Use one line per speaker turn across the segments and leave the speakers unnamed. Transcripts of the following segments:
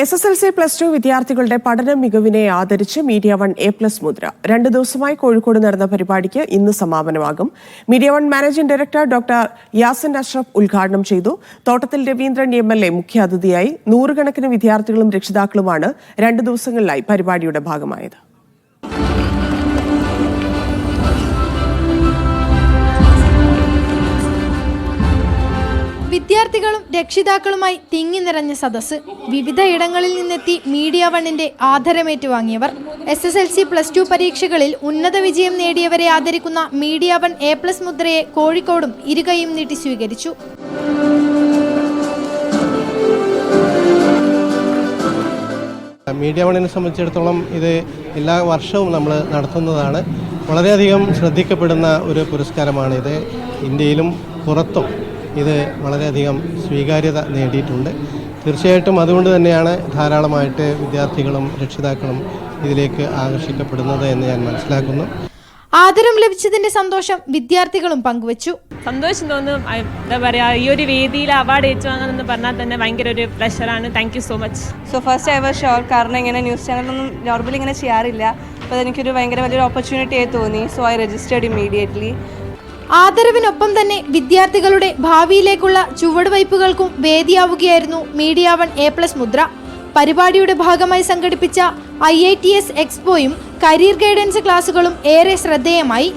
S S L C plus two വിദ്യാർത്ഥികളുടെ പഠന മികവിനെ ആദരിച്ച് മീഡിയ വൺ എ പ്ലസ് മുദ്ര. രണ്ട് ദിവസമായി കോഴിക്കോട് നടന്ന പരിപാടിക്ക് ഇന്ന് സമാപനമാകും. Media one managing director doctor Yasin Ashraf ഉദ്ഘാടനം ചെയ്തു. Thottathil Raveendran M L A മുഖ്യാതിഥിയായി നൂറുകണക്കിന് വിദ്യാർത്ഥികളും രക്ഷിതാക്കളുമാണ് രണ്ട് ദിവസങ്ങളിലായി പരിപാടിയുടെ ഭാഗമായത്.
വിദ്യാർത്ഥികളും രക്ഷിതാക്കളുമായി തിങ്ങി നിറഞ്ഞ സദസ്സ് വിവിധ ഇടങ്ങളിൽ നിന്നെത്തി മീഡിയ വണ്ണിന്റെ ആദരമേറ്റുവാങ്ങിയവർ. S S L C plus two പരീക്ഷകളിൽ ഉന്നത വിജയം നേടിയവരെ ആദരിക്കുന്ന മീഡിയ വൺ എ പ്ലസ് മുദ്രയെ കോഴിക്കോടും ഇരുകയും നീട്ടി സ്വീകരിച്ചു.
മീഡിയ വണ്ണിനെ സംബന്ധിച്ചിടത്തോളം ഇത് എല്ലാ വർഷവും നമ്മൾ നടത്തുന്നതാണ്. വളരെയധികം ശ്രദ്ധിക്കപ്പെടുന്ന ഒരു പുരസ്കാരമാണിത്. ഇന്ത്യയിലും പുറത്തും ഇത് വളരെയധികം സ്വീകാര്യത നേടിയിട്ടുണ്ട്. തീർച്ചയായിട്ടും അതുകൊണ്ട് തന്നെയാണ് ധാരാളമായിട്ട് വിദ്യാർത്ഥികളും രക്ഷിതാക്കളും ഇതിലേക്ക് ആകർഷിക്കപ്പെടുന്നത് എന്ന് ഞാൻ മനസ്സിലാക്കുന്നു.
ആദരം ലഭിച്ചതിന്റെ സന്തോഷം വിദ്യാർത്ഥികളും പങ്കുവച്ചു.
സന്തോഷം തോന്നും. എന്താ പറയാ ഈ ഒരു വേദിയിൽ അവാർഡ് ഏറ്റുവാങ്ങാന്ന് പറഞ്ഞാൽ തന്നെ ഭയങ്കര ഒരു പ്രഷറാണ് thank you so much
so first I was sure കാരണം ഇങ്ങനെ ന്യൂസ് ചാനലൊന്നും നോർമലി ഇങ്ങനെ ചെയ്യാറില്ല. അപ്പോൾ അതെനിക്കൊരു ഭയങ്കര വലിയൊരു ഓപ്പർച്യൂണിറ്റി ആയി തോന്നി. സോ ഐ രജിസ്റ്റേർഡ് ഇമ്മീഡിയറ്റ്ലി
ആദരവിനൊപ്പം തന്നെ വിദ്യാർത്ഥികളുടെ ഭാവിയിലേക്കുള്ള ചുവടുവയ്പുകൾക്കും വേദിയാവുകയായിരുന്നു media one A plus Mudra. പരിപാടിയുടെ ഭാഗമായി സംഘടിപ്പിച്ച ഐ ഐ ടി എസ് എക്സ്പോയും കരിയർ ഗൈഡൻസ് ക്ലാസുകളും ഏറെ ശ്രദ്ധേയമായി.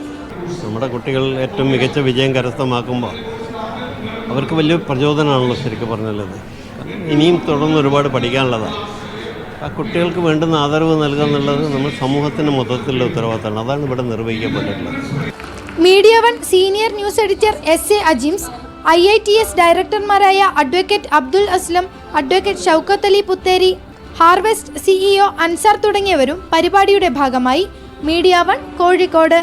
നമ്മുടെ കുട്ടികൾ ഏറ്റവും മികച്ച വിജയം കരസ്ഥമാക്കുമ്പോൾ അവർക്ക് വലിയ പ്രചോദനമാണല്ലോ ശരിക്കും പറഞ്ഞുള്ളത്. ഇനിയും തുടർന്ന് ഒരുപാട് പഠിക്കാനുള്ളതാണ്. ആ കുട്ടികൾക്ക് വേണ്ടുന്ന ആദരവ് നൽകുക എന്നുള്ളത് നമ്മൾ സമൂഹത്തിന്റെ മൊത്തത്തിലുള്ള ഉത്തരവാദിത്തമാണ്. അതാണ് ഇവിടെ നിർവഹിക്കപ്പെട്ടിട്ടുള്ളത്.
Media one senior news editor S A Ajims I I T S ഡയറക്ടർമാരായ advocate Abdul Aslam advocate Shoukath Ali Puthery Harvest CEO Ansar തുടങ്ങിയവരും പരിപാടിയുടെ ഭാഗമായി മീഡിയ വൺ കോഴിക്കോട്.